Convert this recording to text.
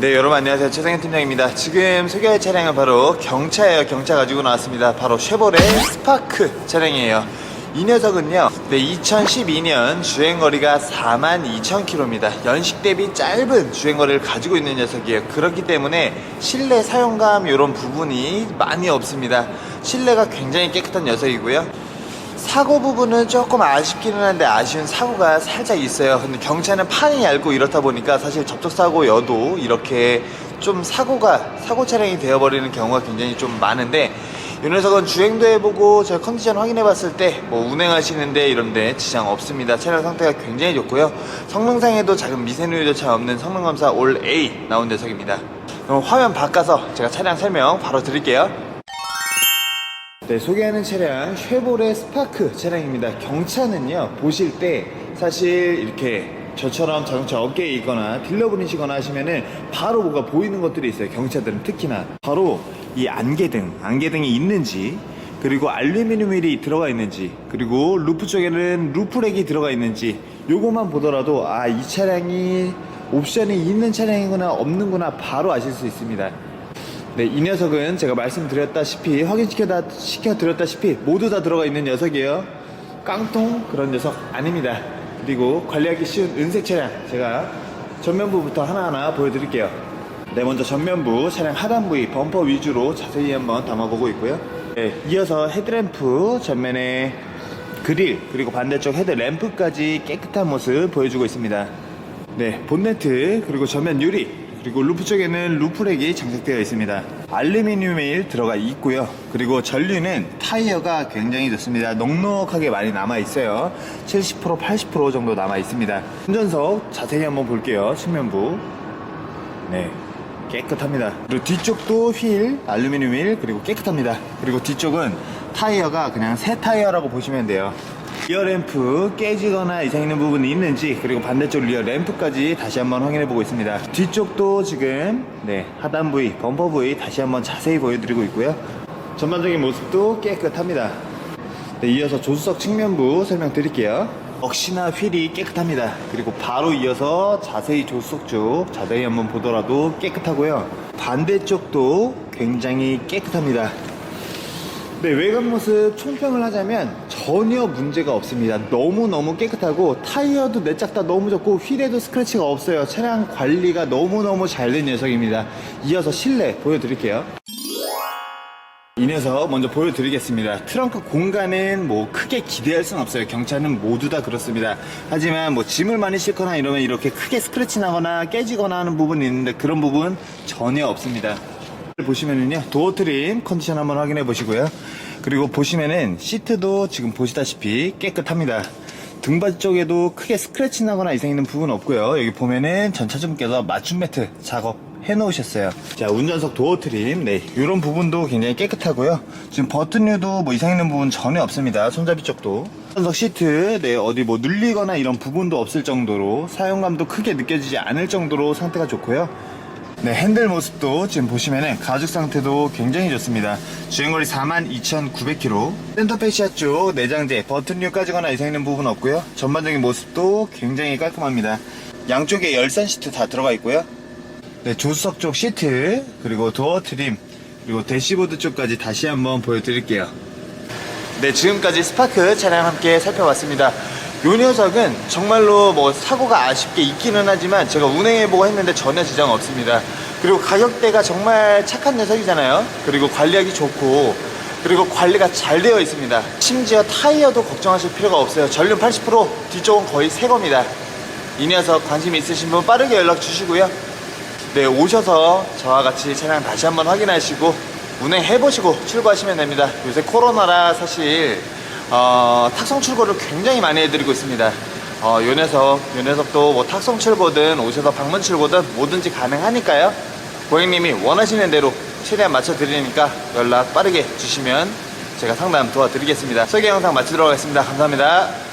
네 여러분 안녕하세요. 최상현 팀장입니다. 지금 소개할 차량은 바로 경차예요. 경차 가지고 나왔습니다. 바로 쉐보레 스파크 차량이에요. 이 녀석은요 네, 2012년 주행거리가 42,000km입니다 연식 대비 짧은 주행거리를 가지고 있는 녀석이에요. 그렇기 때문에 실내 사용감 이런 부분이 많이 없습니다. 실내가 굉장히 깨끗한 녀석이고요 사고 부분은 조금 아쉽기는 한데 아쉬운 사고가 살짝 있어요. 근데 경차는 판이 얇고 이렇다 보니까 사실 접촉 사고여도 이렇게 좀 사고가 사고 차량이 되어버리는 경우가 굉장히 좀 많은데 이 녀석은 주행도 해보고 제가 컨디션 확인해봤을 때 뭐 운행하시는데 이런데 지장 없습니다. 차량 상태가 굉장히 좋고요. 성능상에도 작은 미세누유조차 없는 성능검사 올 A 나온 녀석입니다. 그럼 화면 바꿔서 제가 차량 설명 바로 드릴게요. 네, 소개하는 차량 쉐보레 스파크 차량입니다. 경차는요 보실 때 사실 이렇게 저처럼 자동차 업계에 있거나 딜러분이시거나 하시면은 바로 뭐가 보이는 것들이 있어요. 경차들은 특히나 바로 이 안개등, 안개등이 있는지 그리고 알루미늄 휠이 들어가 있는지 그리고 루프 쪽에는 루프렉이 들어가 있는지 요것만 보더라도 아 이 차량이 옵션이 있는 차량이구나 없는구나 바로 아실 수 있습니다. 네, 이 녀석은 제가 말씀드렸다시피 확인시켜 시켜드렸다시피 모두 다 들어가 있는 녀석이에요. 깡통 그런 녀석 아닙니다. 그리고 관리하기 쉬운 은색 차량 제가 전면부부터 하나하나 보여드릴게요. 네, 먼저 전면부 차량 하단 부위 범퍼 위주로 자세히 한번 담아보고 있고요. 네, 이어서 헤드램프 전면에 그릴 그리고 반대쪽 헤드램프까지 깨끗한 모습 보여주고 있습니다. 네, 본네트 그리고 전면 유리 그리고 루프 쪽에는 루프렉이 장착되어 있습니다. 알루미늄 휠 들어가 있고요. 그리고 전류는 타이어가 굉장히 좋습니다. 넉넉하게 많이 남아 있어요. 70% 80% 정도 남아 있습니다. 운전석 자세히 한번 볼게요. 측면부. 네. 깨끗합니다. 그리고 뒤쪽도 휠, 알루미늄 휠, 그리고 깨끗합니다. 그리고 뒤쪽은 타이어가 그냥 새 타이어라고 보시면 돼요. 리어 램프 깨지거나 이상 있는 부분이 있는지 그리고 반대쪽 리어 램프까지 다시 한번 확인해 보고 있습니다. 뒤쪽도 지금 네 하단 부위 범퍼 부위 다시 한번 자세히 보여드리고 있고요. 전반적인 모습도 깨끗합니다. 네, 이어서 조수석 측면부 설명드릴게요. 역시나 휠이 깨끗합니다. 그리고 바로 이어서 자세히 조수석 쪽 자세히 한번 보더라도 깨끗하고요. 반대쪽도 굉장히 깨끗합니다 네, 외관 모습 총평을 하자면 전혀 문제가 없습니다. 너무너무 깨끗하고 타이어도 내 짝 다 너무 좋고 휠에도 스크래치가 없어요. 차량 관리가 너무너무 잘 된 녀석입니다. 이어서 실내 보여드릴게요. 이 녀석 먼저 보여드리겠습니다. 트렁크 공간은 뭐 크게 기대할 순 없어요. 경차는 모두 다 그렇습니다. 하지만 뭐 짐을 많이 싣거나 이러면 이렇게 크게 스크래치 나거나 깨지거나 하는 부분이 있는데 그런 부분 전혀 없습니다. 보시면은요 도어 트림 컨디션 한번 확인해 보시고요. 그리고 보시면은 시트도 지금 보시다시피 깨끗합니다. 등받이 쪽에도 크게 스크래치 나거나 이상 있는 부분 없고요. 여기 보면은 전차주분께서 맞춤 매트 작업 해 놓으셨어요. 자 운전석 도어 트림. 네 이런 부분도 굉장히 깨끗하고요. 지금 버튼류도 뭐 이상 있는 부분 전혀 없습니다. 손잡이 쪽도. 운전석 시트 네 어디 뭐 눌리거나 이런 부분도 없을 정도로 사용감도 크게 느껴지지 않을 정도로 상태가 좋고요 네, 핸들 모습도 지금 보시면은 가죽 상태도 굉장히 좋습니다. 주행거리 42,900km. 센터 페 시아 쪽 내장재, 버튼류 까지거나 이상 있는 부분 없고요. 전반적인 모습도 굉장히 깔끔합니다. 양쪽에 열선 시트 다 들어가 있고요. 네, 조수석 쪽 시트, 그리고 도어 트림, 그리고 대시보드 쪽까지 다시 한번 보여드릴게요. 네, 지금까지 스파크 차량 함께 살펴봤습니다. 요 녀석은 정말로 뭐 사고가 아쉽게 있기는 하지만 제가 운행해보고 했는데 전혀 지장 없습니다. 그리고 가격대가 정말 착한 녀석이잖아요. 그리고 관리하기 좋고 그리고 관리가 잘 되어 있습니다. 심지어 타이어도 걱정하실 필요가 없어요. 전륜 80% 뒤쪽은 거의 새 겁니다. 이 녀석 관심 있으신 분 빠르게 연락 주시고요. 네, 오셔서 저와 같이 차량 다시 한번 확인하시고 운행해보시고 출고하시면 됩니다. 요새 코로나라 사실 어, 탁송 출고를 굉장히 많이 해드리고 있습니다. 어, 요 녀석, 요 녀석도 뭐 탁송 출고든 오셔서 방문 출고든 뭐든지 가능하니까요. 고객님이 원하시는 대로 최대한 맞춰드리니까 연락 빠르게 주시면 제가 상담 도와드리겠습니다. 소개 영상 마치도록 하겠습니다. 감사합니다.